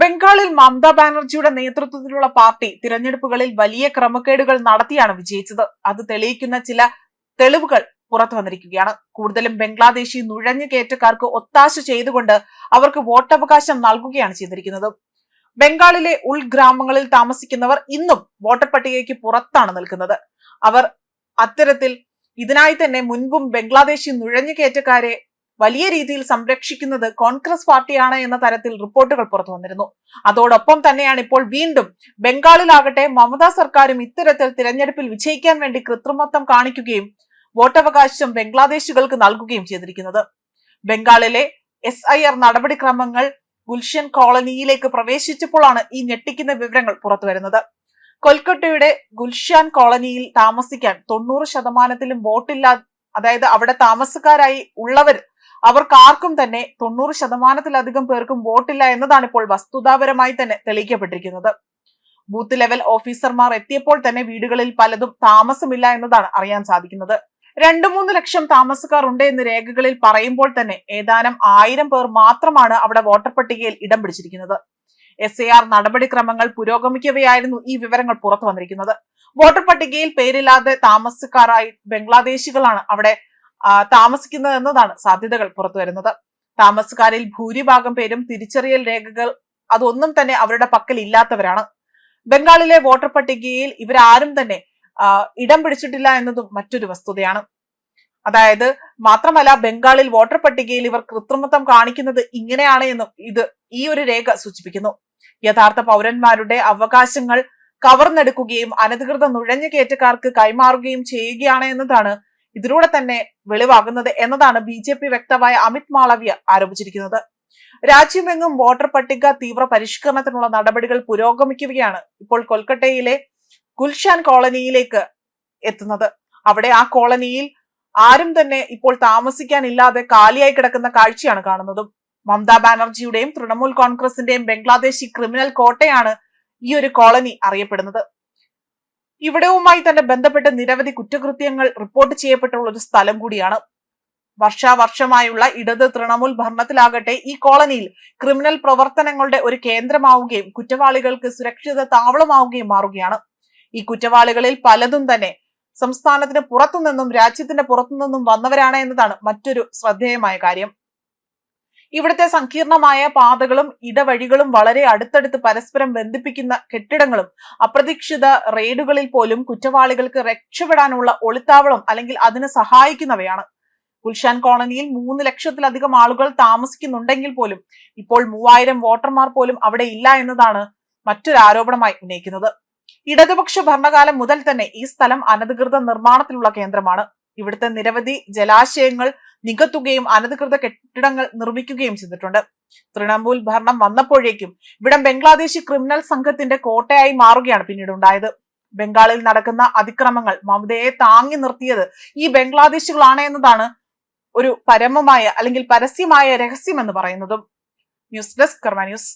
ബംഗാളിൽ മമതാ ബാനർജിയുടെ നേതൃത്വത്തിലുള്ള പാർട്ടി തിരഞ്ഞെടുപ്പുകളിൽ വലിയ ക്രമക്കേടുകൾ നടത്തിയാണ് വിജയിച്ചത്. അത് തെളിയിക്കുന്ന ചില തെളിവുകൾ പുറത്തു വന്നിരിക്കുകയാണ്. കൂടുതലും ബംഗ്ലാദേശി നുഴഞ്ഞു കയറ്റക്കാർക്ക് ഒത്താശ ചെയ്തുകൊണ്ട് അവർക്ക് വോട്ടവകാശം നൽകുകയാണ് ചെയ്തിരിക്കുന്നത്. ബംഗാളിലെ ഉൾഗ്രാമങ്ങളിൽ താമസിക്കുന്നവർ ഇന്നും വോട്ടർ പട്ടികയ്ക്ക് പുറത്താണ് നിൽക്കുന്നത്. അവർ അത്തരത്തിൽ ഇതിനായി തന്നെ മുൻപും ബംഗ്ലാദേശി നുഴഞ്ഞുകയറ്റക്കാരെ വലിയ രീതിയിൽ സംരക്ഷിക്കുന്നത് കോൺഗ്രസ് പാർട്ടിയാണ് എന്ന തരത്തിൽ റിപ്പോർട്ടുകൾ പുറത്തു വന്നിരുന്നു. അതോടൊപ്പം തന്നെയാണ് ഇപ്പോൾ വീണ്ടും ബംഗാളിലാകട്ടെ മമതാ സർക്കാരും ഇത്തരത്തിൽ തിരഞ്ഞെടുപ്പിൽ വിജയിക്കാൻ വേണ്ടി കൃത്രിമത്വം കാണിക്കുകയും വോട്ടവകാശം ബംഗ്ലാദേശികൾക്ക് നൽകുകയും ചെയ്തിരിക്കുന്നത്. ബംഗാളിലെ എസ് ഐ ആർ നടപടിക്രമങ്ങൾ ഗുൽഷൻ കോളനിയിലേക്ക് പ്രവേശിച്ചപ്പോഴാണ് ഈ ഞെട്ടിക്കുന്ന വിവരങ്ങൾ പുറത്തുവരുന്നത് കൊൽക്കത്തയുടെ ഗുൽഷാൻ കോളനിയിൽ താമസിക്കാൻ തൊണ്ണൂറ് ശതമാനത്തിലും വോട്ടില്ലാ അതായത് അവിടെ താമസക്കാരായി ഉള്ളവർ അവർക്ക് ആർക്കും തന്നെ തൊണ്ണൂറ് ശതമാനത്തിലധികം പേർക്കും വോട്ടില്ല എന്നതാണ് ഇപ്പോൾ വസ്തുതാപരമായി തന്നെ തെളിയിക്കപ്പെട്ടിരിക്കുന്നത്. ബൂത്ത് ലെവൽ ഓഫീസർമാർ എത്തിയപ്പോൾ തന്നെ വീടുകളിൽ പലതും താമസമില്ല എന്നതാണ് അറിയാൻ സാധിക്കുന്നത്. രണ്ടു മൂന്ന് ലക്ഷം താമസക്കാർ ഉണ്ട് എന്ന് രേഖകളിൽ പറയുമ്പോൾ തന്നെ ഏതാനും ആയിരം പേർ മാത്രമാണ് അവിടെ വോട്ടർ പട്ടികയിൽ ഇടം പിടിച്ചിരിക്കുന്നത്. എസ് എ ആർ നടപടിക്രമങ്ങൾ പുരോഗമിക്കവെയായിരുന്നു ഈ വിവരങ്ങൾ പുറത്തു വന്നിരിക്കുന്നത്. വോട്ടർ പട്ടികയിൽ പേരില്ലാതെ താമസക്കാരായി ബംഗ്ലാദേശികളാണ് അവിടെ താമസിക്കുന്നത് എന്നതാണ് സാധ്യതകൾ പുറത്തു വരുന്നത്. താമസക്കാരിൽ ഭൂരിഭാഗം പേരും തിരിച്ചറിയൽ രേഖകൾ അതൊന്നും തന്നെ അവരുടെ പക്കൽ ഇല്ലാത്തവരാണ്. ബംഗാളിലെ വോട്ടർ പട്ടികയിൽ ഇവരാരും തന്നെ ഇടം പിടിച്ചിട്ടില്ല എന്നതും മറ്റൊരു വസ്തുതയാണ്. അതായത് മാത്രമല്ല ബംഗാളിൽ വോട്ടർ പട്ടികയിൽ ഇവർ കൃത്രിമത്വം കാണിക്കുന്നത് ഇങ്ങനെയാണ് എന്നും ഇത് ഈ ഒരു രേഖ സൂചിപ്പിക്കുന്നു. യഥാർത്ഥ പൗരന്മാരുടെ അവകാശങ്ങൾ കവർന്നെടുക്കുകയും അനധികൃത നുഴഞ്ഞുകയറ്റക്കാർക്ക് കൈമാറുകയും ചെയ്യുകയാണ് എന്നതാണ് ഇതിലൂടെ തന്നെ വെളിവാകുന്നത് എന്നതാണ് ബി ജെ പി വ്യക്തമായ അമിത് മാളവ്യ ആരോപിച്ചിരിക്കുന്നത്. രാജ്യമെങ്ങും വോട്ടർ പട്ടിക തീവ്ര പരിഷ്കരണത്തിനുള്ള നടപടികൾ പുരോഗമിക്കുകയാണ് ഇപ്പോൾ കൊൽക്കത്തയിലെ ഗുൽഷാൻ കോളനിയിലേക്ക് എത്തുന്നത്. അവിടെ ആ കോളനിയിൽ ആരും തന്നെ ഇപ്പോൾ താമസിക്കാനില്ലാതെ കാലിയായി കിടക്കുന്ന കാഴ്ചയാണ് കാണുന്നതും. മമതാ ബാനർജിയുടെയും തൃണമൂൽ കോൺഗ്രസിന്റെയും ബംഗ്ലാദേശി ക്രിമിനൽ കോട്ടയാണ് ഈ ഒരു കോളനി അറിയപ്പെടുന്നത്. ഇവിടവുമായി തന്നെ ബന്ധപ്പെട്ട് നിരവധി കുറ്റകൃത്യങ്ങൾ റിപ്പോർട്ട് ചെയ്യപ്പെട്ടുള്ള ഒരു സ്ഥലം കൂടിയാണ്. വർഷാവർഷമായുള്ള ഇടത് തൃണമൂൽ ഭരണത്തിലാകട്ടെ ഈ കോളനിയിൽ ക്രിമിനൽ പ്രവർത്തനങ്ങളുടെ ഒരു കേന്ദ്രമാവുകയും കുറ്റവാളികൾക്ക് സുരക്ഷിത താവളമാവുകയും മാറുകയാണ്. ഈ കുറ്റവാളികളിൽ പലതും തന്നെ സംസ്ഥാനത്തിന് പുറത്തുനിന്നും രാജ്യത്തിന്റെ പുറത്തുനിന്നും വന്നവരാണ് എന്നതാണ് മറ്റൊരു ശ്രദ്ധേയമായ കാര്യം. ഇവിടുത്തെ സങ്കീർണമായ പാതകളും ഇടവഴികളും വളരെ അടുത്തടുത്ത് പരസ്പരം ബന്ധിപ്പിക്കുന്ന കെട്ടിടങ്ങളും അപ്രതീക്ഷിത റെയ്ഡുകളിൽ പോലും കുറ്റവാളികൾക്ക് രക്ഷപ്പെടാനുള്ള ഒളിത്താവളം അല്ലെങ്കിൽ അതിന് സഹായിക്കുന്നവയാണ്. ഗുൽഷാൻ കോളനിയിൽ മൂന്ന് ലക്ഷത്തിലധികം ആളുകൾ താമസിക്കുന്നുണ്ടെങ്കിൽ പോലും ഇപ്പോൾ മൂവായിരം വോട്ടർമാർ പോലും അവിടെ ഇല്ല എന്നതാണ് മറ്റൊരു ആരോപണമായി ഉന്നയിക്കുന്നത്. ഇടതുപക്ഷ ഭരണകാലം മുതൽ തന്നെ ഈ സ്ഥലം അനധികൃത നിർമ്മാണത്തിലുള്ള കേന്ദ്രമാണ്. ഇവിടുത്തെ നിരവധി ജലാശയങ്ങൾ നികത്തുകയും അനധികൃത കെട്ടിടങ്ങൾ നിർമ്മിക്കുകയും ചെയ്തിട്ടുണ്ട്. തൃണമൂൽ ഭരണം വന്നപ്പോഴേക്കും ഇവിടം ബംഗ്ലാദേശി ക്രിമിനൽ സംഘത്തിന്റെ കോട്ടയായി മാറുകയാണ് പിന്നീട് ഉണ്ടായത്. ബംഗാളിൽ നടക്കുന്ന അതിക്രമങ്ങൾ മമതയെ താങ്ങി നിർത്തിയത് ഈ ബംഗ്ലാദേശികളാണ് എന്നതാണ് ഒരു പരമമായ അല്ലെങ്കിൽ പരസ്യമായ രഹസ്യം എന്ന് പറയുന്നതും. News desk Karma news.